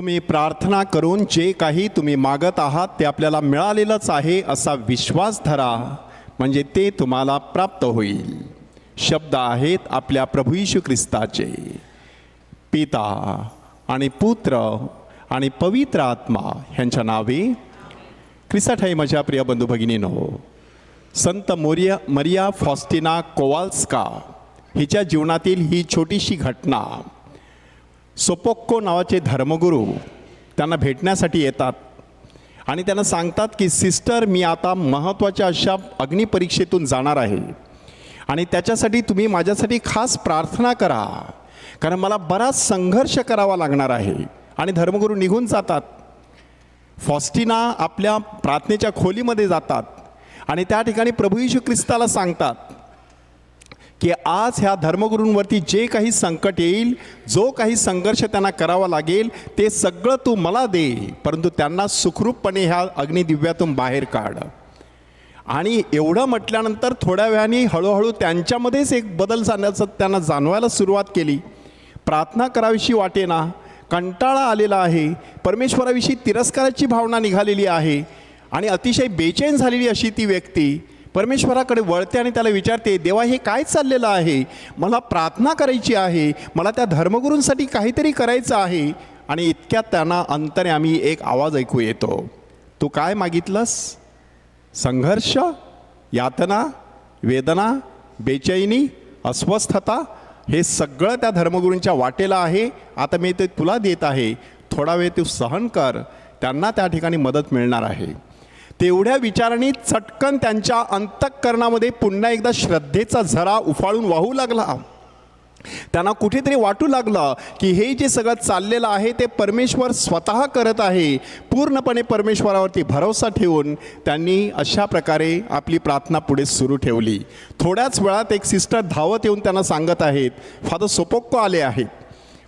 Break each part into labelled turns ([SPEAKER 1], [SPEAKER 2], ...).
[SPEAKER 1] तुम्ही प्रार्थना करून जे काही तुम्ही मागत आहात ते आपल्याला मिळालेलंच आहे असा विश्वास धरा म्हणजे ते तुम्हाला प्राप्त होईल. शब्द आहेत आपल्या प्रभू यीशू ख्रिस्ताचे. पिता आणि पुत्र आणि पवित्र आत्मा ह्यांच्या नावे ख्रिस्ताठाई माझ्या प्रिय बंधू भगिनीनो संत मोरिया मरिया फॉस्टिना कोवाल्स्का हिच्या जीवनातील ही छोटीशी घटना सोपोक्को नावाचे धर्मगुरू त्यांना भेटण्यासाठी येतात. आणि त्यांना सांगतात की सिस्टर मी आता महत्त्वाच्या अशा अग्निपरीक्षेतून जाणार आहे. आणि त्याच्यासाठी तुम्ही माझ्यासाठी खास प्रार्थना करा. कारण मला बराच संघर्ष करावा लागणार आहे. आणि धर्मगुरू निघून जातात. फॉस्टिना आपल्या प्रार्थनेच्या खोलीमध्ये जातात. आणि त्या ठिकाणी प्रभू यीशू ख्रिस्ताला सांगतात की आज ह्या धर्मगुरूंवरती जे काही संकट येईल जो काही संघर्ष त्यांना करावा लागेल ते सगळं तू मला दे. परंतु त्यांना सुखरूपपणे ह्या अग्निदिव्यातून बाहेर काढ. आणि एवढं म्हटल्यानंतर थोड्या वेळाने हळूहळू त्यांच्यामध्येच एक बदल जाण्याचं त्यांना जाणवायला सुरुवात केली. प्रार्थना करावीशी वाटेना कंटाळा आलेला आहे परमेश्वराविषयी तिरस्काराची भावना निघालेली आहे आणि अतिशय बेचैन झालेली अशी ती व्यक्ती परमेश्वराकडे वळते आणि त्याला विचारते देवा हे काय चाललेलं आहे? मला प्रार्थना करायची आहे. मला त्या धर्मगुरूंसाठी काहीतरी करायचं आहे. आणि इतक्यात त्यांना अंतरे आम्ही एक आवाज ऐकू येतो. तू काय मागितलंस? संघर्ष यातना वेदना बेचैनी अस्वस्थता हे सगळं त्या धर्मगुरूंच्या वाटेला आहे. आता मी ते तुला देत आहे. थोडा वेळ तू सहन कर. त्यांना त्या ठिकाणी मदत मिळणार आहे. तेवढ्या विचारांनी चटकन त्यांच्या अंतःकरणामध्ये पुन्हा एकदा श्रद्धेचा झरा उफाळून वाहू लागला. त्यांना कुठेतरी वाटू लागलं की हे जे सगळं चाललेलं आहे ते परमेश्वर स्वतः करत आहे. पूर्णपणे परमेश्वरावरती भरोसा ठेवून त्यांनी अशा प्रकारे आपली प्रार्थना पुढे सुरू ठेवली. थोड्याच वेळात एक सिस्टर धावत येऊन त्यांना सांगत आहेत फादर सोपोक्को आले आहेत.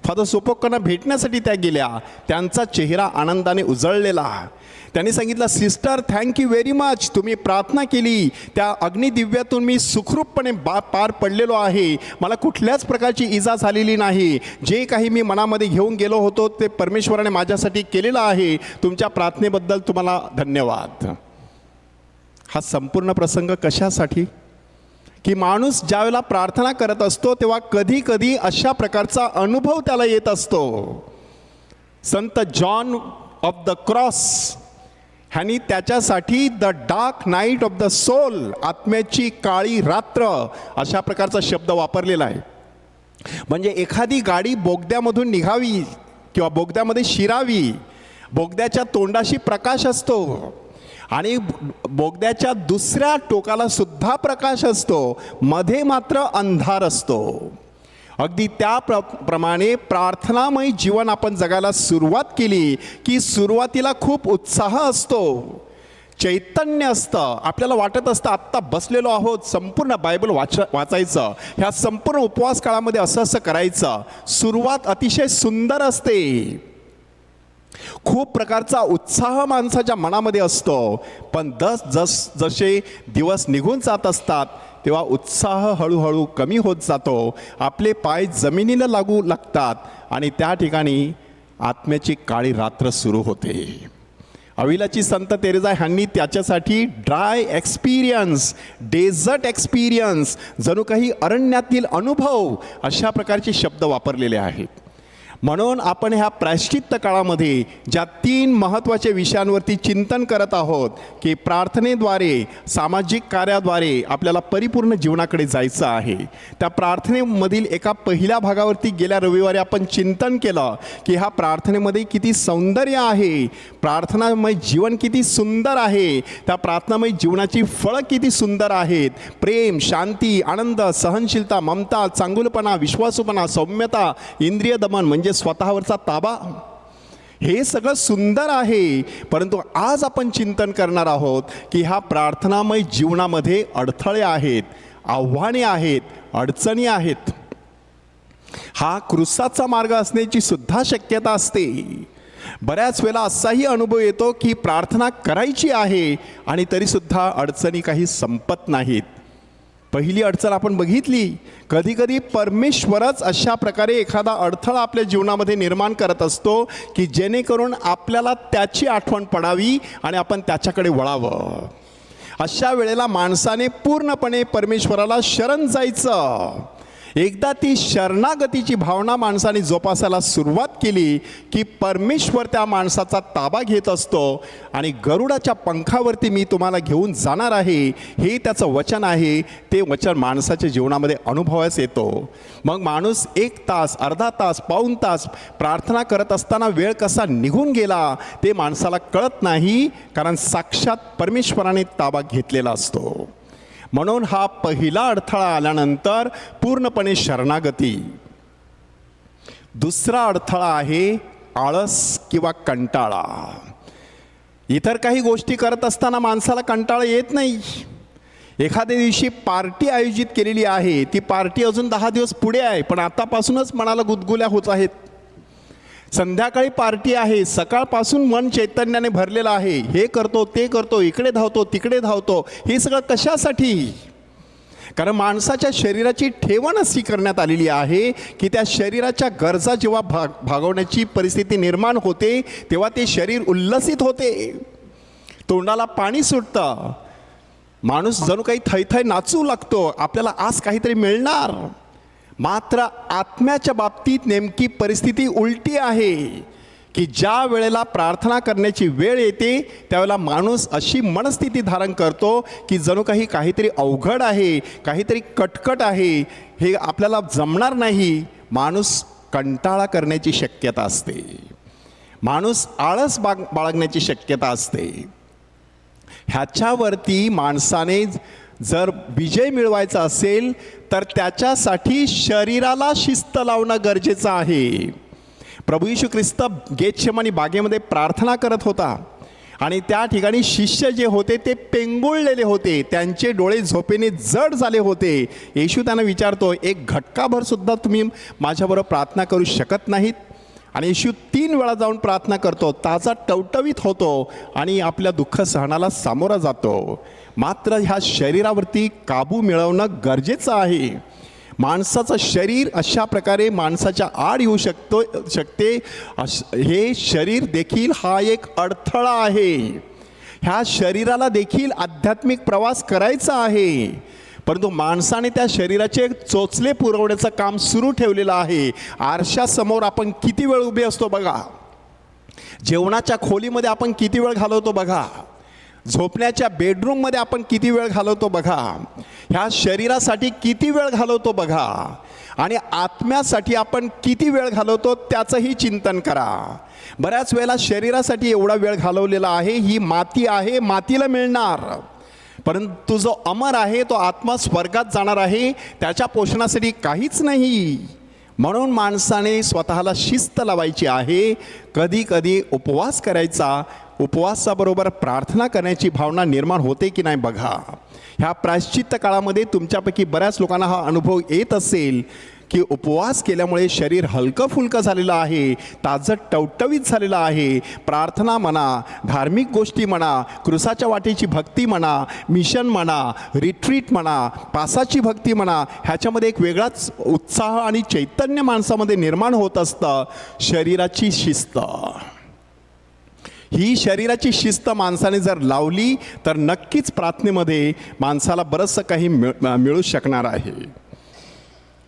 [SPEAKER 1] फादर सोपोक्कांना भेटण्यासाठी त्या गेल्या. त्यांचा चेहरा आनंदाने उजळलेला. त्यांनी सांगितलं sister thank you very much तुम्ही प्रार्थना केली. त्या अग्निदिव्यातून मी सुखरूपपणे बा पार पडलेलो आहे. मला कुठल्याच प्रकारची इजा झालेली नाही. जे काही मी मनामध्ये घेऊन गेलो होतो ते परमेश्वराने माझ्यासाठी केलेलं आहे. तुमच्या प्रार्थनेबद्दल तुम्हाला धन्यवाद. हा संपूर्ण प्रसंग कशासाठी? की माणूस ज्यावेळेला प्रार्थना करत असतो तेव्हा कधी कधी अशा प्रकारचा अनुभव त्याला येत असतो. संत जॉन ऑफ द क्रॉस ह्यानी त्याच्यासाठी the dark night of the soul आत्म्याची काळी रात्र अशा प्रकारचा शब्द वापरलेला आहे. म्हणजे एखादी गाडी बोगद्यामधून निघावी किंवा बोगद्यामध्ये शिरावी बोगद्याच्या तोंडाशी प्रकाश असतो आणि बोगद्याच्या दुसऱ्या टोकाला सुद्धा प्रकाश असतो मध्ये मात्र अंधार असतो. अगदी त्या प्र प्रमाणे प्रार्थनामय जीवन आपण जगायला सुरुवात केली की सुरुवातीला खूप उत्साह असतो. चैतन्य असतं. आपल्याला वाटत असतं आत्ता बसलेलो आहोत संपूर्ण बायबल वाच वाचायचं. ह्या संपूर्ण उपवास काळामध्ये असं असं करायचं. सुरुवात अतिशय सुंदर असते. खूप प्रकारचा उत्साह माणसाच्या मनामध्ये असतो. पण दस जस जसे दिवस निघून जात असतात तेव्हा उत्साह हळूहळू कमी होत जातो. आपले पाय जमिनीला लागू लागतात आणि त्या ठिकाणी आत्म्याची काळी रात्र सुरू होते. अविलाची संत तेरेजा ह्यांनी त्याच्यासाठी ड्राय एक्सपिरियन्स डेझर्ट एक्सपिरियन्स जणू काही अरण्यातील अनुभव अशा प्रकारचे शब्द वापरलेले आहेत. म्हणून आपण ह्या प्रायश्चित्त काळामध्ये ज्या तीन महत्त्वाच्या विषयांवरती चिंतन करत आहोत की प्रार्थनेद्वारे सामाजिक कार्याद्वारे आपल्याला परिपूर्ण जीवनाकडे जायचं आहे. त्या प्रार्थनेमधील एका पहिल्या भागावरती गेल्या रविवारी आपण चिंतन केलं की ह्या प्रार्थनेमध्ये किती सौंदर्य आहे प्रार्थनामय जीवन किती सुंदर आहे त्या प्रार्थनामय जीवनाची फळं किती सुंदर आहेत प्रेम शांती आनंद सहनशीलता ममता चांगुलपणा विश्वासूपणा सौम्यता इंद्रिय दमन म्हणजे स्वतःवरचा ताबा. हे सगळं सुंदर आहे परंतु आज आपण चिंतन करणार आहोत की ह्या प्रार्थनामय जीवनामध्ये अडथळे आहेत आव्हाने आहेत अडचणी आहेत. हा क्रुसाचा मार्ग असण्याची सुद्धा शक्यता असते. बऱ्याच वेळेला असाही अनुभव येतो की प्रार्थना करायची आहे आणि तरीसुद्धा अडचणी काही संपत नाहीत. पहिली अडचण आपण बघितली कधीकधी परमेश्वरच अशा प्रकारे एखादा अडथळा आपल्या जीवनामध्ये निर्माण करत असतो की जेणेकरून आपल्याला त्याची आठवण पडावी आणि आपण त्याच्याकडे वळावं. अशा वेळेला माणसाने पूर्णपणे परमेश्वराला शरण जायचं. एकदा ती शरणागतीची भावना माणसाने जोपासायला सुरुवात केली की परमेश्वर त्या माणसाचा ताबा घेत असतो. आणि गरुडाच्या पंखावरती मी तुम्हाला घेऊन जाणार आहे. हे त्याचं वचन आहे. ते वचन माणसाच्या जीवनामध्ये अनुभवास येतो. मग माणूस एक तास अर्धा तास पाऊण तास प्रार्थना करत असताना वेळ कसा निघून गेला ते माणसाला कळत नाही कारण साक्षात परमेश्वराने ताबा घेतलेला असतो. म्हणून हा पहिला अडथळा आल्यानंतर पूर्णपणे शरणागती. दुसरा अडथळा आहे आळस किंवा कंटाळा. इतर काही गोष्टी करत असताना माणसाला कंटाळा येत नाही. एखाद्या दिवशी पार्टी आयोजित केलेली आहे ती पार्टी अजून दहा दिवस पुढे आहे पण आतापासूनच मनाला गुदगुल्या होत आहेत. संध्याकाळी पार्टी आहे सकाळपासून मन चैतन्याने भरलेलं आहे. हे करतो ते करतो इकडे धावतो तिकडे धावतो. हे सगळं कशासाठी? कारण माणसाच्या शरीराची ठेवण अशी करण्यात आलेली आहे की त्या शरीराच्या गरजा जेव्हा भाग भागवण्याची परिस्थिती निर्माण होते तेव्हा ते शरीर उल्लसित होते. तोंडाला पाणी सुटतं. माणूस जणू काही थैथै नाचू लागतो. आपल्याला आज काहीतरी मिळणार. मात्र आत्म्याच्या बाबतीत नेमकी परिस्थिती उलटी आहे की ज्या वेळेला प्रार्थना करण्याची वेळ येते त्यावेळेला माणूस अशी मनस्थिती धारण करतो की जणू काही काहीतरी अवघड आहे काहीतरी कटकट आहे हे आपल्याला जमणार नाही. माणूस कंटाळा करण्याची शक्यता असते. माणूस आळस बाग बाळगण्याची शक्यता असते. ह्याच्यावरती माणसाने जर विजय मिळवायचा असेल तर त्याच्यासाठी शरीराला शिस्त लावणं गरजेचं आहे. प्रभू यीशू ख्रिस्त गेटशेमानी बागेमध्ये प्रार्थना करत होता. आणि त्या ठिकाणी शिष्य जे होते ते पेंगुळलेले होते. त्यांचे डोळे झोपेने जड झाले होते. येशू त्यांना विचारतो एक घटकाभर सुद्धा तुम्ही माझ्याबरोबर प्रार्थना करू शकत नाहीत? आणि येशू तीन वेळा जाऊन प्रार्थना करतो ताजा टवटवीत होतो आणि आपल्या दुःख सहनाला सामोरा जातो. मात्र ह्या शरीरावरती काबू मिळवणं गरजेचं आहे. माणसाचं शरीर अशा प्रकारे माणसाच्या आड येऊ शकतो शकते. हे शरीर देखील हा एक अडथळा आहे. ह्या शरीराला देखील आध्यात्मिक प्रवास करायचा आहे. परंतु माणसाने त्या शरीराचे चोचले पुरवण्याचं काम सुरू ठेवलेलं आहे. आरशासमोर आपण किती वेळ उभे असतो बघा. जेवणाच्या खोलीमध्ये आपण किती वेळ घालवतो बघा. झोपण्याच्या बेडरूममध्ये आपण किती वेळ घालवतो बघा. ह्या शरीरासाठी किती वेळ घालवतो बघा. आणि आत्म्यासाठी आपण किती वेळ घालवतो त्याचंही चिंतन करा. बऱ्याच वेळेला शरीरासाठी एवढा वेळ घालवलेला आहे ही माती आहे मातीला मिळणार. परंतु जो अमर आहे तो आत्मा स्वर्गात जाणार आहे त्याच्या पोषणासाठी काहीच नाही. म्हणून माणसाने स्वतःला शिस्त लावायची आहे. कधी कधी उपवास करायचा. उपवासाबरोबर प्रार्थना करण्याची भावना निर्माण होते की नाही बघा. ह्या प्रायश्चित्त काळामध्ये तुमच्यापैकी बऱ्याच लोकांना हा अनुभव येत असेल. की उपवास केल्यामुळे शरीर हलकं फुलकं झालेलं आहे ताजं टवटवीत झालेलं आहे. प्रार्थना म्हणा धार्मिक गोष्टी म्हणा कृसाच्या वाटेची भक्ती म्हणा मिशन म्हणा रिट्रीट म्हणा पासाची भक्ती म्हणा ह्याच्यामध्ये एक वेगळाच उत्साह आणि चैतन्य माणसामध्ये निर्माण होत असतं. शरीराची शिस्त. ही शरीराची शिस्त माणसाने जर लावली तर नक्कीच प्रार्थनेमध्ये माणसाला बरंचसं काही मिळ मिळू शकणार आहे.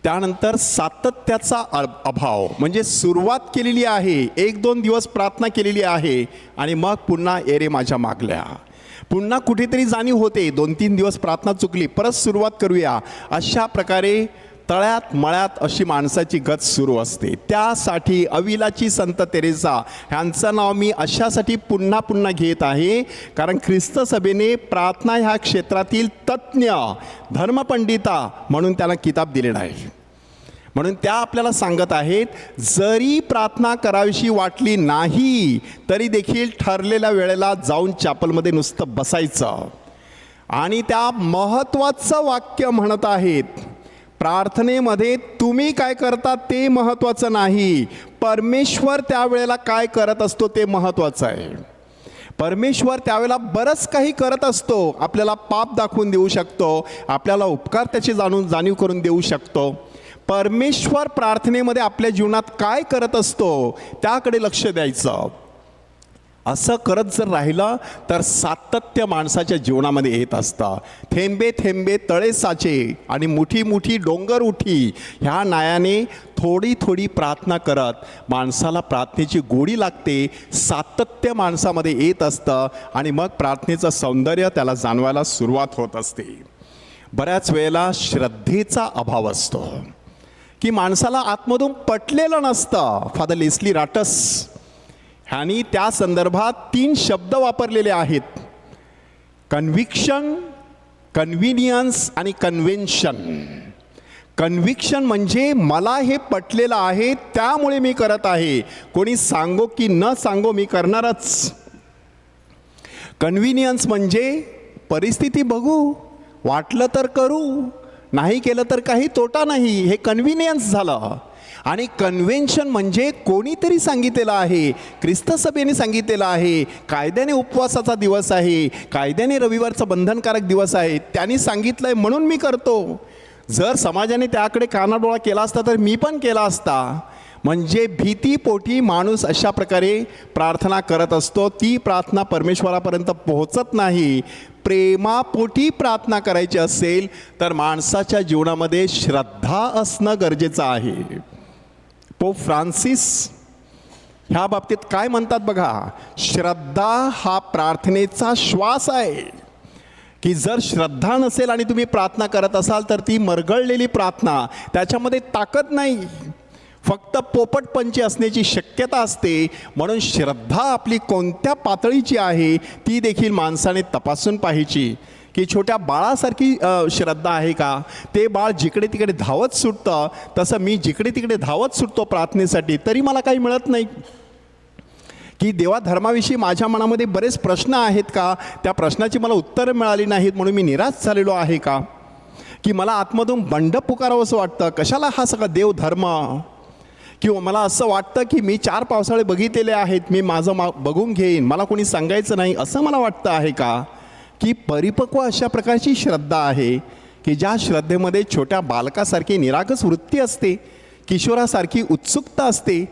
[SPEAKER 1] त्यानंतर सातत्याचा अभाव म्हणजे सुरुवात केलेली आहे एक दोन दिवस प्रार्थना केलेली आहे आणि मग पुन्हा एरे माझ्या मागल्या. पुन्हा कुठेतरी जाणीव होते दोन तीन दिवस प्रार्थना चुकली परत सुरुवात करूया. अशा प्रकारे तळ्यात मळ्यात अशी माणसाची गत सुरू असते. त्यासाठी अविलाची संत तेरेसा ह्यांचं नाव मी अशासाठी पुन्हा पुन्हा घेत आहे कारण ख्रिस्त सभेने प्रार्थना ह्या क्षेत्रातील तज्ज्ञ धर्मपंडिता म्हणून त्याला किताब दिलेला आहे. म्हणून त्या आपल्याला सांगत आहेत जरी प्रार्थना करावीशी वाटली नाही तरी देखील ठरलेल्या वेळेला जाऊन चॅपलमध्ये नुसतं बसायचं. आणि त्या महत्त्वाचं वाक्य म्हणत आहेत प्रार्थनेमध्ये तुम्ही काय करता ते महत्त्वाचं नाही. परमेश्वर त्यावेळेला काय करत असतो ते महत्त्वाचं आहे. परमेश्वर त्यावेळेला बरंच काही करत असतो. आपल्याला पाप दाखवून देऊ शकतो. आपल्याला उपकार त्याची जाणून जाणीव करून देऊ शकतो. परमेश्वर प्रार्थनेमध्ये आपल्या जीवनात काय करत असतो त्याकडे लक्ष द्यायचं. असं करत जर राहिलं तर सातत्य माणसाच्या जीवनामध्ये येत असतं. थेंबे थेंबे तळे साचे आणि मुठी मुठी डोंगर उठी ह्या नायाने थोडी थोडी प्रार्थना करत माणसाला प्रार्थनेची गोडी लागते सातत्य माणसामध्ये येत असतं आणि मग प्रार्थनेचं सौंदर्य त्याला जाणवायला सुरुवात होत असते. बऱ्याच वेळेला श्रद्धेचा अभाव असतो. की माणसाला आतमधून पटलेलं नसतं. फादर लेस्ली राटस ह्यांनी त्या संदर्भात तीन शब्द वापरलेले आहेत. कन्व्हिक्शन कन्व्हिनियन्स आणि कन्व्हेन्शन कन्व्हिक्शन म्हणजे मला हे पटलेलं आहे त्यामुळे मी करत आहे. कोणी सांगो की न सांगो मी करणारच. कन्व्हिनियन्स म्हणजे परिस्थिती बघू वाटलं तर करू नाही केलं तर काही तोटा नाही. हे कन्व्हिनियन्स झालं. आणि कन्व्हेन्शन म्हणजे कोणीतरी सांगितलेलं आहे. ख्रिस्तसभेने सांगितलेलं आहे. कायद्याने उपवासाचा दिवस आहे. कायद्याने रविवारचा बंधनकारक दिवस आहे. त्यांनी सांगितलं आहे म्हणून मी करतो. जर समाजाने त्याकडे कानाडोळा केला असता तर मी पण केला असता. म्हणजे भीतीपोटी माणूस अशा प्रकारे प्रार्थना करत असतो. ती प्रार्थना परमेश्वरापर्यंत पोहोचत नाही. प्रेमापोटी प्रार्थना करायची असेल तर माणसाच्या जीवनामध्ये श्रद्धा असणं गरजेचं आहे. पोप फ्रान्सिस ह्या बाबतीत काय म्हणतात बघा? श्रद्धा हा प्रार्थनेचा श्वास आहे. की जर श्रद्धा नसेल आणि तुम्ही प्रार्थना करत असाल तर ती मरगळलेली प्रार्थना. त्याच्यामध्ये ताकद नाही. फक्त पोपटपंची असण्याची शक्यता असते. म्हणून श्रद्धा आपली कोणत्या पातळीची आहे ती देखील माणसाने तपासून पाहायची. की छोट्या बाळासारखी श्रद्धा आहे का? ते बाळ जिकडे तिकडे धावत सुटतं तसं मी जिकडे तिकडे धावत सुटतो प्रार्थनेसाठी तरी मला काही मिळत नाही. की देवा धर्माविषयी माझ्या मनामध्ये बरेच प्रश्न आहेत का? त्या प्रश्नाची मला उत्तरं मिळाली नाहीत म्हणून मी निराश झालेलो आहे का? की मला आतमधून बंड पुकारावं असं वाटतं कशाला हा सगळा देव धर्म किंवा मला असं वाटतं की मी चार पावसाळे बघितलेले आहेत मी माझं मा बघून घेईन मला कोणी सांगायचं नाही असं मला वाटतं आहे का? की परिपक्व अशा प्रकारची श्रद्धा आहे की ज्या श्रद्धेमध्ये छोट्या बालकासारखी निरागस वृत्ती असते किशोरासारखी उत्सुकता असते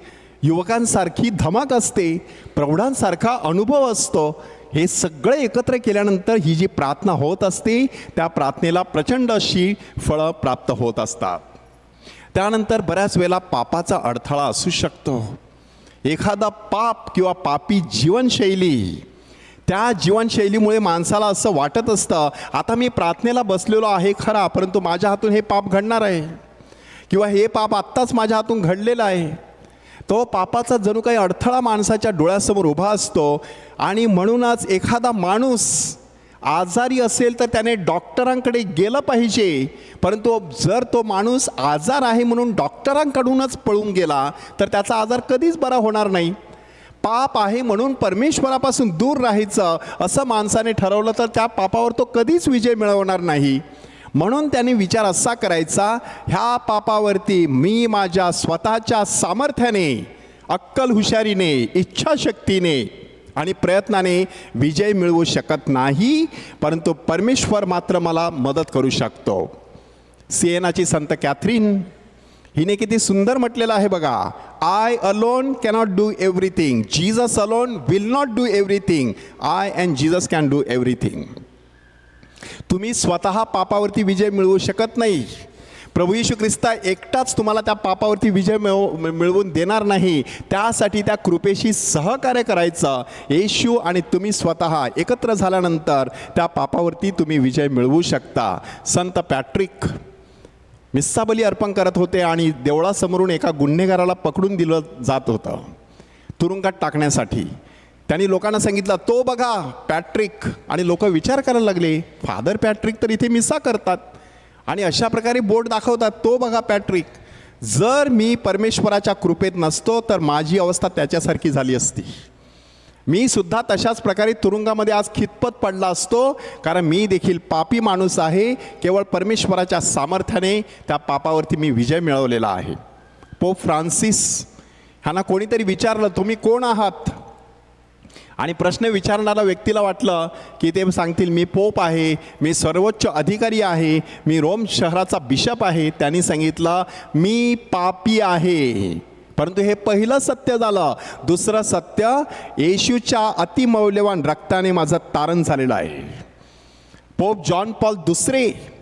[SPEAKER 1] युवकांसारखी धमाक असते प्रौढांसारखा अनुभव असतो हे सगळे एकत्र केल्यानंतर ही जी प्रार्थना होत असते त्या प्रार्थनेला प्रचंड अशी फळं प्राप्त होत असतात. त्यानंतर बऱ्याच वेळेला पापाचा अडथळा असू शकतो. एखादा पाप किंवा पापी जीवनशैली त्या जीवनशैलीमुळे माणसाला असं वाटत असतं आता मी प्रार्थनेला बसलेलो आहे खरा परंतु माझ्या हातून हे पाप घडणार आहे. किंवा हे पाप आत्ताच माझ्या हातून घडलेलं आहे. तो पापाचा जणू काही अडथळा माणसाच्या डोळ्यासमोर उभा असतो आणि म्हणूनच एखादा माणूस आजारी असेल तर त्याने डॉक्टरांकडे गेलं पाहिजे. परंतु जर तो माणूस आजार आहे म्हणून डॉक्टरांकडूनच पळून गेला तर त्याचा आजार कधीच बरा होणार नाही. पाप आहे म्हणून परमेश्वरापासून दूर राहायचं असं माणसाने ठरवलं तर त्या पापावर तो कधीच विजय मिळवणार नाही. म्हणून त्याने विचार असा करायचा ह्या पापावरती मी माझ्या स्वतःच्या सामर्थ्याने अक्कल हुशारीने इच्छाशक्तीने आणि प्रयत्नाने विजय मिळवू शकत नाही परंतु परमेश्वर मात्र मला मदत करू शकतो. सिएनाची संत कॅथरीन हिने किती सुंदर म्हटलेलं आहे बघा. I alone cannot do everything Jesus alone will not do everything I and Jesus can do everything तुम्ही स्वतः पापावरती विजय मिळवू शकत नाही. प्रभू यशू ख्रिस्ता एकटाच तुम्हाला त्या पापावरती विजय मिळव मिळवून देणार नाही. त्यासाठी त्या कृपेशी सहकार्य करायचं. येशू आणि तुम्ही स्वतः एकत्र झाल्यानंतर त्या पापावरती तुम्ही विजय मिळवू शकता. संत पॅट्रिक मिस्साबली अर्पण करत होते आणि देवळासमोरून एका गुन्हेगाराला पकडून दिलं जात होतं. तुरुंगात टाकण्यासाठी. त्यांनी लोकांना सांगितलं तो बघा पॅट्रिक. आणि लोक विचार करायला लागले फादर पॅट्रिक तर इथे मिसा करतात. आणि अशा प्रकारे बोर्ड दाखवतात तो बघा पॅट्रिक जर मी परमेश्वराच्या कृपेत नसतो तर माझी अवस्था त्याच्यासारखी झाली असती. मी सुद्धा तशाच प्रकारे तुरुंगामध्ये आज खितपत पडला असतो कारण मी देखील पापी माणूस आहे. केवळ परमेश्वराच्या सामर्थ्याने त्या पापावरती मी विजय मिळवलेला आहे. पोप फ्रान्सिस ह्यांना कोणीतरी विचारलं तुम्ही कोण आहात? आणि प्रश्न विचारणाऱ्या व्यक्तीला वाटलं की ते सांगतील मी पोप आहे मी सर्वोच्च अधिकारी आहे मी रोम शहराचा बिशप आहे. त्यांनी सांगितलं मी पापी आहे. परंतु हे पहिलं सत्य झालं. दुसरं सत्य येशूच्या अतिमौल्यवान रक्ताने माझं तारण झालेलं आहे. पोप जॉन पॉल दुसरे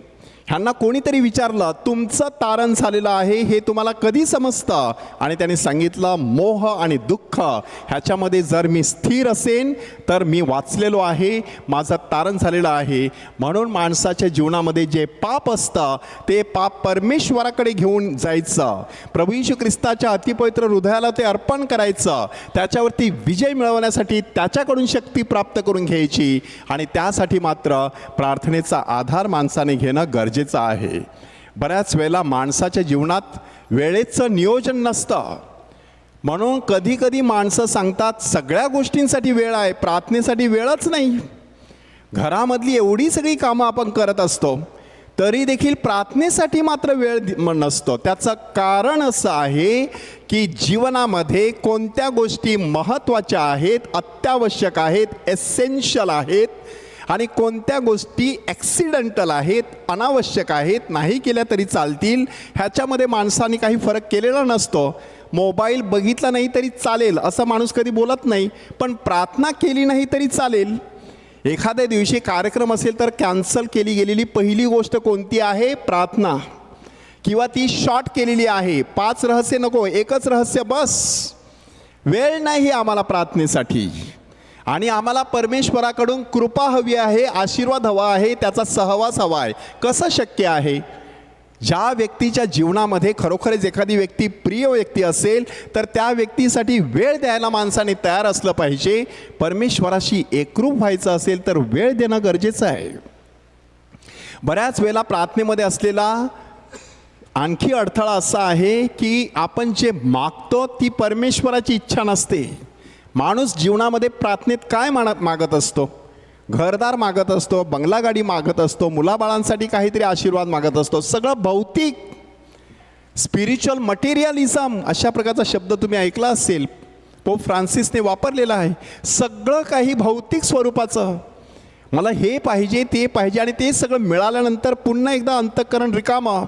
[SPEAKER 1] ह्यांना कोणीतरी विचारलं तुमचं तारण झालेलं आहे हे तुम्हाला कधी समजतं? आणि त्याने सांगितलं मोह आणि दुःख ह्याच्यामध्ये जर मी स्थिर असेन तर मी वाचलेलो आहे माझं तारण झालेलं आहे. म्हणून माणसाच्या जीवनामध्ये जे पाप असतं ते पाप परमेश्वराकडे घेऊन जायचं. प्रभू यशू ख्रिस्ताच्या अतिपवित्र हृदयाला ते अर्पण करायचं. त्याच्यावरती विजय मिळवण्यासाठी त्याच्याकडून शक्ती प्राप्त करून घ्यायची. आणि त्यासाठी मात्र प्रार्थनेचा आधार माणसाने घेणं गरजेचं गरजेचं आहे. बऱ्याच वेळेला माणसाच्या जीवनात वेळेचं नियोजन नसतं. म्हणून कधी कधी माणसं सांगतात सगळ्या गोष्टींसाठी वेळ आहे प्रार्थनेसाठी वेळच नाही. घरामधली एवढी सगळी कामं आपण करत असतो तरी देखील प्रार्थनेसाठी मात्र वेळ नसतो. त्याचं कारण असं आहे की जीवनामध्ये कोणत्या गोष्टी महत्त्वाच्या आहेत अत्यावश्यक आहेत एसेन्शियल आहेत आणि कोणत्या गोष्टी ॲक्सिडेंटल आहेत अनावश्यक आहेत नाही केल्या तरी चालतील ह्याच्यामध्ये माणसाने काही फरक केलेला नसतो. मोबाईल बघितला नाही तरी चालेल असं माणूस कधी बोलत नाही पण प्रार्थना केली नाही तरी चालेल. एखाद्या दिवशी कार्यक्रम असेल तर कॅन्सल केली गेलेली पहिली गोष्ट कोणती आहे? प्रार्थना. किंवा ती शॉर्ट केलेली आहे. पाच रहस्य नको एकच रहस्य बस. वेळ नाही आम्हाला प्रार्थनेसाठी. आणि आम्हाला परमेश्वराकडून कृपा हवी आहे आशीर्वाद हवा आहे त्याचा सहवास हवा आहे. कसं शक्य आहे? ज्या व्यक्तीच्या जीवनामध्ये खरोखरच एखादी व्यक्ती प्रिय व्यक्ती असेल तर त्या व्यक्तीसाठी वेळ द्यायला माणसाने तयार असलं पाहिजे. परमेश्वराशी एकरूप व्हायचं असेल तर वेळ देणं गरजेचं आहे. बऱ्याच वेळेला प्रार्थनेमध्ये असलेला आणखी अडथळा असा आहे की आपण जे मागतो ती परमेश्वराची इच्छा नसते. माणूस जीवनामध्ये प्रार्थनेत काय मानत मागत असतो? घरदार मागत असतो बंगला गाडी मागत असतो मुलाबाळांसाठी काहीतरी आशीर्वाद मागत असतो सगळं भौतिक. स्पिरिच्युअल मटेरियलिझम अशा प्रकारचा शब्द तुम्ही ऐकला असेल पोप फ्रान्सिसने वापरलेला आहे सगळं काही भौतिक स्वरूपाचं. मला हे पाहिजे ते पाहिजे आणि ते सगळं मिळाल्यानंतर पुन्हा एकदा अंतःकरण रिकामा.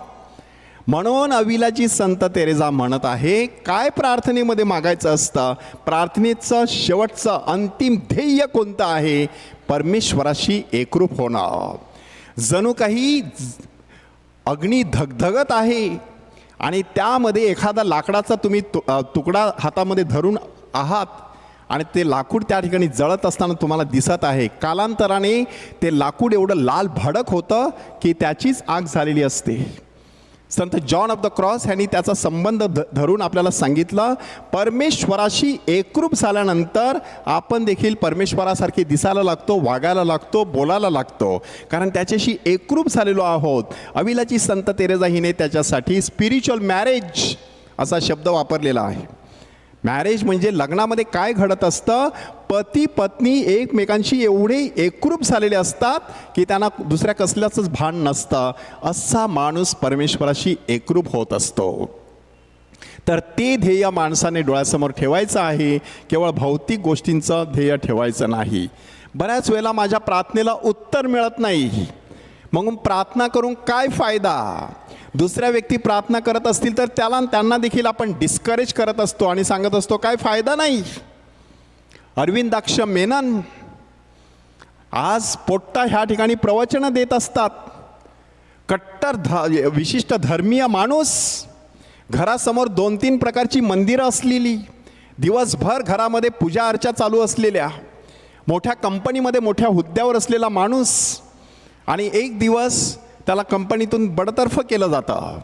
[SPEAKER 1] म्हणून अविलाची संत तेरेजा म्हणत आहे काय प्रार्थनेमध्ये मागायचं असतं? प्रार्थनेचं शेवटचं अंतिम ध्येय कोणतं आहे? परमेश्वराशी एकरूप होणं. जणू काही अग्नी धगधगत आहे आणि त्यामध्ये एखादा लाकडाचा तुम्ही तु तुकडा हातामध्ये धरून आहात आणि ते लाकूड त्या ठिकाणी जळत असताना तुम्हाला दिसत आहे. कालांतराने ते लाकूड एवढं लाल भडक होतं की त्याचीच आग झालेली असते. संत जॉन ऑफ द क्रॉस ह्यांनी त्याचा संबंध ध धरून आपल्याला सांगितलं परमेश्वराशी एकरूप झाल्यानंतर आपण देखील परमेश्वरासारखे दिसायला लागतो वागायला लागतो बोलायला लागतो. कारण त्याच्याशी एकरूप झालेलो आहोत. अविलाची संत तेरेजा हिने त्याच्यासाठी स्पिरिच्युअल मॅरेज असा शब्द वापरलेला आहे. मॅरेज म्हणजे लग्नामध्ये काय घडत असतं? पती पत्नी एकमेकांशी एवढे एकरूप झालेले असतात की त्यांना दुसऱ्या कसल्याचंच भान नसतं. असा माणूस परमेश्वराशी एकरूप होत असतो. तर ते ध्येय माणसाने डोळ्यासमोर ठेवायचं आहे. केवळ भौतिक गोष्टींचं ध्येय ठेवायचं नाही. बऱ्याच वेळेला माझ्या प्रार्थनेला उत्तर मिळत नाही. मग प्रार्थना करून काय फायदा? दुसऱ्या व्यक्ती प्रार्थना करत असतील तर त्याला त्यांना देखील आपण डिस्करेज करत असतो आणि सांगत असतो काय फायदा नाही. अरविंदाक्ष मेनन आज पोट्टा ह्या ठिकाणी प्रवचनं देत असतात. कट्टर ध विशिष्ट धर्मीय माणूस घरासमोर दोन तीन प्रकारची मंदिरं असलेली दिवसभर घरामध्ये पूजा अर्चा चालू असलेल्या मोठ्या कंपनीमध्ये मोठ्या हुद्द्यावर असलेला माणूस आणि एक दिवस त्याला कंपनीतून बडतर्फ केलं जातं.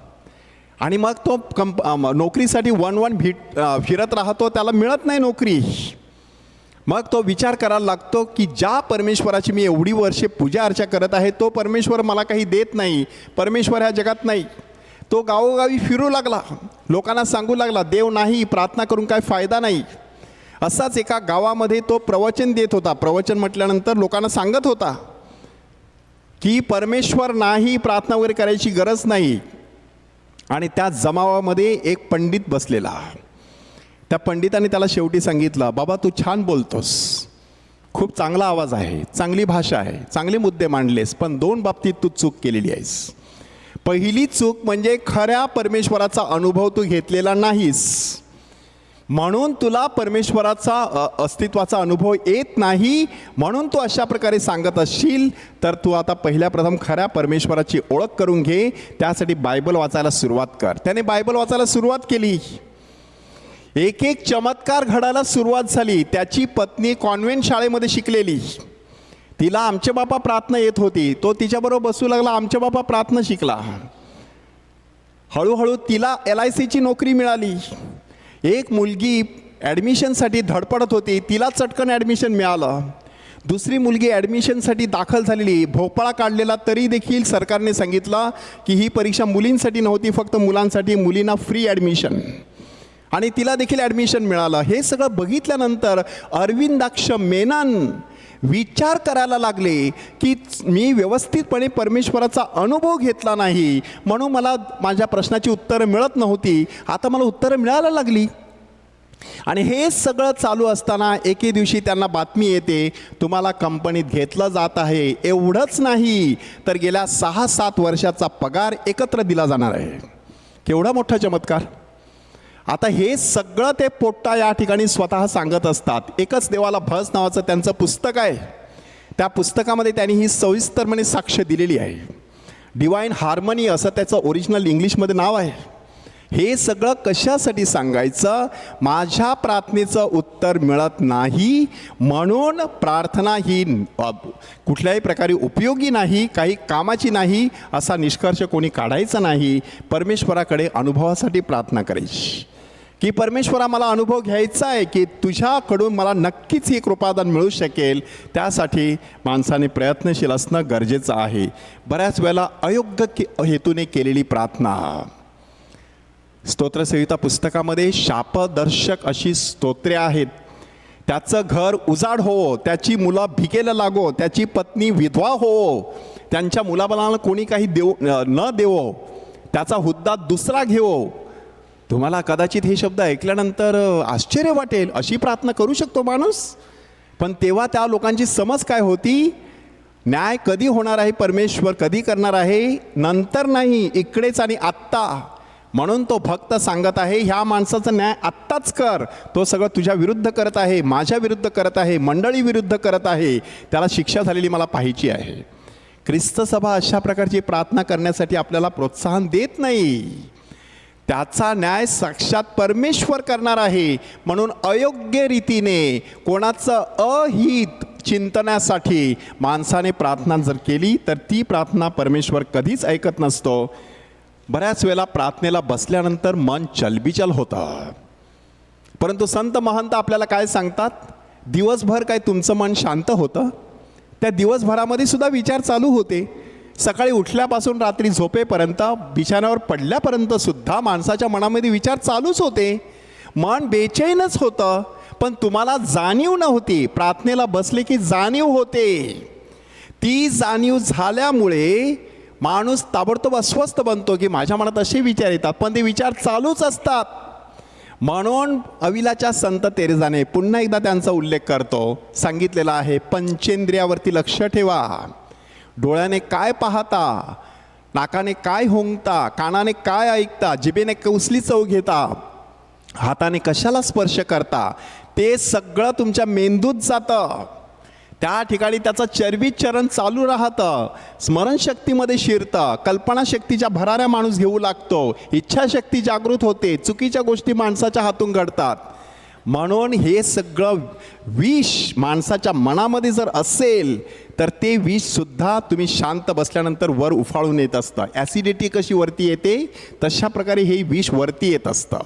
[SPEAKER 1] आणि मग तो कंप नोकरीसाठी वन वन भीट फिरत राहतो त्याला मिळत नाही नोकरी. मग तो विचार करायला लागतो की ज्या परमेश्वराची मी एवढी वर्षे पूजा अर्चा करत आहे तो परमेश्वर मला काही देत नाही. परमेश्वर ह्या जगात नाही. तो गावोगावी फिरू लागला. लोकांना सांगू लागला देव नाही प्रार्थना करून काय फायदा नाही. असाच एका गावामध्ये तो प्रवचन देत होता. प्रवचन म्हटल्यानंतर लोकांना सांगत होता की परमेश्वर नाही प्रार्थना वगैरे करायची गरज नाही. आणि त्या जमावामध्ये एक पंडित बसलेला. त्या पंडिताने त्याला शेवटी सांगितलं बाबा तू छान बोलतोस. खूप चांगला आवाज आहे चांगली भाषा आहे चांगले मुद्दे मांडलेस पण दोन बाबतीत तू चूक केलेली आहेस. पहिली चूक म्हणजे खऱ्या परमेश्वराचा अनुभव तू घेतलेला नाहीस. म्हणून तुला परमेश्वराचा अस्तित्वाचा अनुभव येत नाही म्हणून तू अशा प्रकारे सांगत असशील तर तू आता पहिल्या प्रथम खऱ्या परमेश्वराची ओळख करून घे. त्यासाठी बायबल वाचायला सुरुवात कर. त्याने बायबल वाचायला सुरुवात केली. एक एक चमत्कार घडायला सुरुवात झाली. त्याची पत्नी कॉन्व्हेंट शाळेमध्ये शिकलेली. तिला आमचे बापा प्रार्थना येत होती. तो तिच्याबरोबर बसू लागला. आमचे बापा प्रार्थना शिकला. हळूहळू तिला एल आय सीची नोकरी मिळाली. एक मुलगी ॲडमिशनसाठी धडपडत होती तिला चटकन ॲडमिशन मिळालं. दुसरी मुलगी ॲडमिशनसाठी दाखल झालेली भोपळा काढलेला तरी देखील सरकारने सांगितलं की ही परीक्षा मुलींसाठी नव्हती फक्त मुलांसाठी मुलींना फ्री ॲडमिशन आणि तिला देखील ॲडमिशन मिळालं. हे सगळं बघितल्यानंतर अरविंदाक्ष मेनन विचार करायला लागले की मी व्यवस्थितपणे परमेश्वराचा अनुभव घेतला नाही. म्हणून मला माझ्या प्रश्नाची उत्तरं मिळत नव्हती. आता मला उत्तरं मिळायला लागली. आणि हे सगळं चालू असताना एके दिवशी त्यांना बातमी येते तुम्हाला कंपनीत घेतलं जात आहे. एवढंच नाही तर गेल्या सहा सात वर्षाचा पगार एकत्र दिला जाणार आहे. केवढा मोठा चमत्कार. आता हे सगळं ते पोट्टा या ठिकाणी स्वतः सांगत असतात. एकच देवाला भस नावाचं त्यांचं पुस्तक आहे. त्या पुस्तकामध्ये त्यांनी ही सविस्तरपणे साक्ष दिलेली आहे. डिवाईन हार्मनी असं त्याचं ओरिजिनल इंग्लिशमध्ये नाव आहे. हे सगळं कशासाठी सांगायचं? माझ्या प्रार्थनेचं उत्तर मिळत नाही म्हणून प्रार्थना ही कुठल्याही प्रकारे उपयोगी नाही काही कामाची नाही असा निष्कर्ष कोणी काढायचा नाही. परमेश्वराकडे अनुभवासाठी प्रार्थना करायची की परमेश्वरा मला अनुभव घ्यायचा आहे की तुझ्याकडून मला नक्कीच ही कृपादान मिळू शकेल. त्यासाठी माणसाने प्रयत्नशील असणं गरजेचं आहे. बऱ्याच वेळेला अयोग्य के हेतूने केलेली प्रार्थना. स्तोत्रसंहिता पुस्तकामध्ये शापदर्शक अशी स्तोत्रे आहेत. त्याचं घर उजाड हो त्याची मुलं भिकेला लागो त्याची पत्नी विधवा हो त्यांच्या मुलाबाळांना कोणी काही देऊ न देवो त्याचा हुद्दा दुसरा घेवो. तुम्हाला कदाचित हे शब्द ऐकल्यानंतर आश्चर्य वाटेल अशी प्रार्थना करू शकतो माणूस. पण तेव्हा त्या लोकांची समज काय होती? न्याय कधी होणार आहे परमेश्वर? कधी करणार आहे? नंतर नाही इकडेच आणि आत्ता. म्हणून तो भक्त सांगत आहे ह्या माणसाचा न्याय आत्ताच कर. तो सगळं तुझ्या विरुद्ध करत आहे माझ्या विरुद्ध करत आहे मंडळी विरुद्ध करत आहे. त्याला शिक्षा झालेली मला पाहिजे आहे. ख्रिस्तसभा अशा प्रकारची प्रार्थना करण्यासाठी आपल्याला प्रोत्साहन देत नाही. त्याचा न्याय साक्षात परमेश्वर करणार आहे. म्हणून अयोग्य रीतीने कोणाचं अहित चिंतण्यासाठी माणसाने प्रार्थना जर केली तर ती प्रार्थना परमेश्वर कधीच ऐकत नसतो. बऱ्याच वेळेला प्रार्थनेला बसल्यानंतर मन चलबिचल होतं. परंतु संत महंत आपल्याला काय सांगतात? दिवसभर काय तुमचं मन शांत होतं? त्या दिवसभरामध्ये सुद्धा विचार चालू होते. सकाळी उठल्यापासून रात्री झोपेपर्यंत बिछाण्यावर पडल्यापर्यंत सुद्धा माणसाच्या मनामध्ये विचार चालूच होते. मन बेचैनच होतं. पण तुम्हाला जाणीव नव्हती. प्रार्थनेला बसले की जाणीव होते. ती जाणीव झाल्यामुळे माणूस ताबडतोब अस्वस्थ बनतो की माझ्या मनात असे विचार येतात पण ते विचार चालूच असतात. म्हणून अविलाच्या संत तेरेजाने पुन्हा एकदा त्यांचा उल्लेख करतो. सांगितलेला आहे पंचेंद्रियावरती लक्ष ठेवा. डोळ्याने काय पाहता नाकाने काय होंगता कानाने काय ऐकता जिभेने कसली चव घेता हाताने कशाला स्पर्श करता ते सगळं तुमच्या मेंदूत जातं. त्या ठिकाणी त्याचं चरबी चरण चालू राहतं. स्मरणशक्तीमध्ये शिरतं. कल्पनाशक्तीच्या भराऱ्या माणूस घेऊ लागतो. इच्छाशक्ती जागृत होते. चुकीच्या गोष्टी माणसाच्या हातून घडतात. म्हणून हे सगळं विष माणसाच्या मनामध्ये जर असेल तर ते विषसुद्धा तुम्ही शांत बसल्यानंतर वर उफाळून येत असतं. ॲसिडिटी कशी वरती येते? तशा प्रकारे हे विष वरती येत असतं.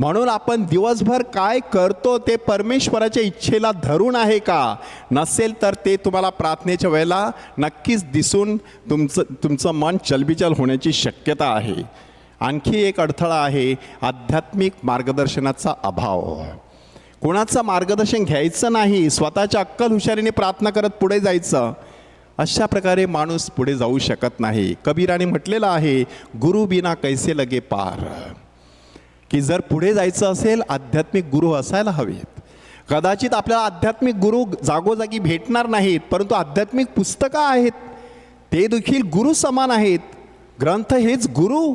[SPEAKER 1] म्हणून आपण दिवसभर काय करतो ते परमेश्वराच्या इच्छेला धरून आहे का? नसेल तर ते तुम्हाला प्रार्थनेच्या वेळेला नक्कीच दिसून तुमचं तुमचं मन चलबिचल होण्याची शक्यता आहे. आणखी एक अडथळा आहे आध्यात्मिक मार्गदर्शनाचा अभाव. कोणाचं मार्गदर्शन घ्यायचं नाही स्वतःच्या अक्कल हुशारीने प्रार्थना करत पुढे जायचं. अशा प्रकारे माणूस पुढे जाऊ शकत नाही. कबीराने म्हटलेलं आहे गुरु बिना कैसे लगे पार? की जर पुढे जायचं असेल आध्यात्मिक गुरु असायला हवेत. कदाचित आपल्याला आध्यात्मिक गुरु जागोजागी भेटणार नाहीत परंतु आध्यात्मिक पुस्तकं आहेत. ते देखील गुरु समान आहेत. ग्रंथ हेच गुरु.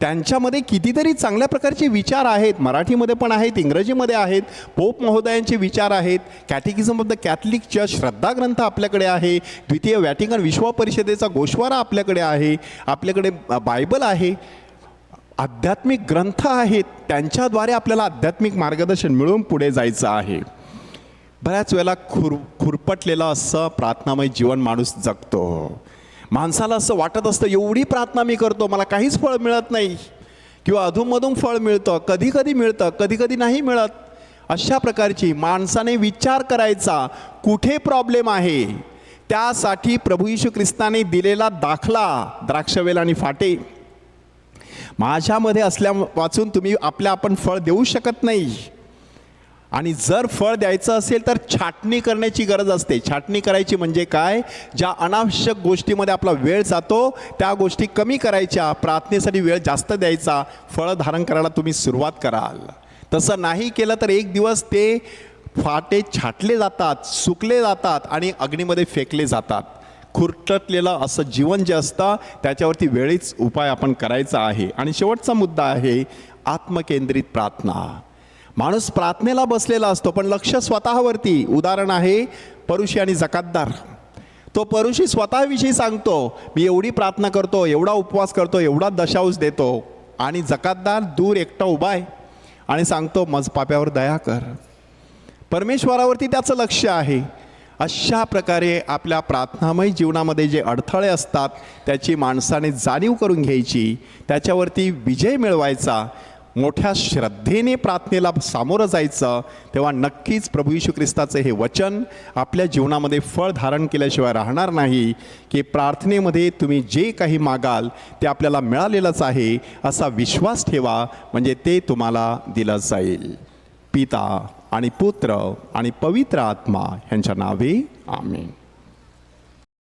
[SPEAKER 1] त्यांच्यामध्ये कितीतरी चांगल्या प्रकारचे विचार आहेत. मराठीमध्ये पण आहेत इंग्रजीमध्ये आहेत. पोप महोदयांचे विचार आहेत. Catechism of the Catholic Church श्रद्धा ग्रंथ आपल्याकडे आहे. द्वितीय व्हॅटिकन विश्व परिषदेचा गोशवारा आपल्याकडे आहे. आपल्याकडे बायबल आहे. आध्यात्मिक ग्रंथ आहेत त्यांच्याद्वारे आपल्याला आध्यात्मिक मार्गदर्शन मिळून पुढे जायचं आहे. बऱ्याच वेळेला खुर खुरपटलेलं असं प्रार्थनामय जीवन माणूस जगतो. माणसाला असं वाटत असतं एवढी प्रार्थना मी करतो मला काहीच फळ मिळत नाही. किंवा अधूनमधून फळ मिळतं कधी कधी मिळतं कधी कधी नाही मिळत. अशा प्रकारची माणसाने विचार करायचा कुठे प्रॉब्लेम आहे? त्यासाठी प्रभू यीशू ख्रिस्ताने दिलेला दाखला द्राक्षवेल आणि फाटे. माझ्यामध्ये असल्या वाचून तुम्ही आपल्या आपण फळ देऊ शकत नाही. आणि जर फळ द्यायचं असेल तर छाटणी करण्याची गरज असते. छाटणी करायची म्हणजे काय? ज्या अनावश्यक गोष्टीमध्ये आपला वेळ जातो त्या गोष्टी कमी करायच्या. प्रार्थनेसाठी वेळ जास्त द्यायचा. फळ धारण करायला तुम्ही सुरुवात कराल. तसं नाही केलं तर एक दिवस ते फाटे छाटले जातात सुकले जातात आणि अग्नीमध्ये फेकले जातात. खुरटलेलं असं जीवन जे असतं त्याच्यावरती वेळीच उपाय आपण करायचा आहे. आणि शेवटचा मुद्दा आहे आत्मकेंद्रित प्रार्थना. माणूस प्रार्थनेला बसलेला असतो पण लक्ष स्वतःवरती. उदाहरण आहे परुषी आणि जकातदार. तो परुषी स्वतःविषयी सांगतो मी एवढी प्रार्थना करतो एवढा उपवास करतो एवढा दशांश देतो. आणि जकातदार दूर एकटा उभा आहे आणि सांगतो मज पाप्यावर दया कर. परमेश्वरावरती त्याचं लक्ष आहे. अशा प्रकारे आपल्या प्रार्थनामय जीवनामध्ये जे अडथळे असतात त्याची माणसाने जाणीव करून घ्यायची त्याच्यावरती विजय मिळवायचा मोठ्या श्रद्धेने प्रार्थनेला सामोरं जायचं तेव्हा नक्कीच प्रभू यशू ख्रिस्ताचं हे वचन आपल्या जीवनामध्ये फळ धारण केल्याशिवाय राहणार नाही की प्रार्थनेमध्ये तुम्ही जे काही मागाल ते आपल्याला मिळालेलंच आहे असा विश्वास ठेवा म्हणजे ते तुम्हाला दिलं जाईल. पिता आणि पुत्र आणि पवित्र आत्मा यांच्या नावे आम्ही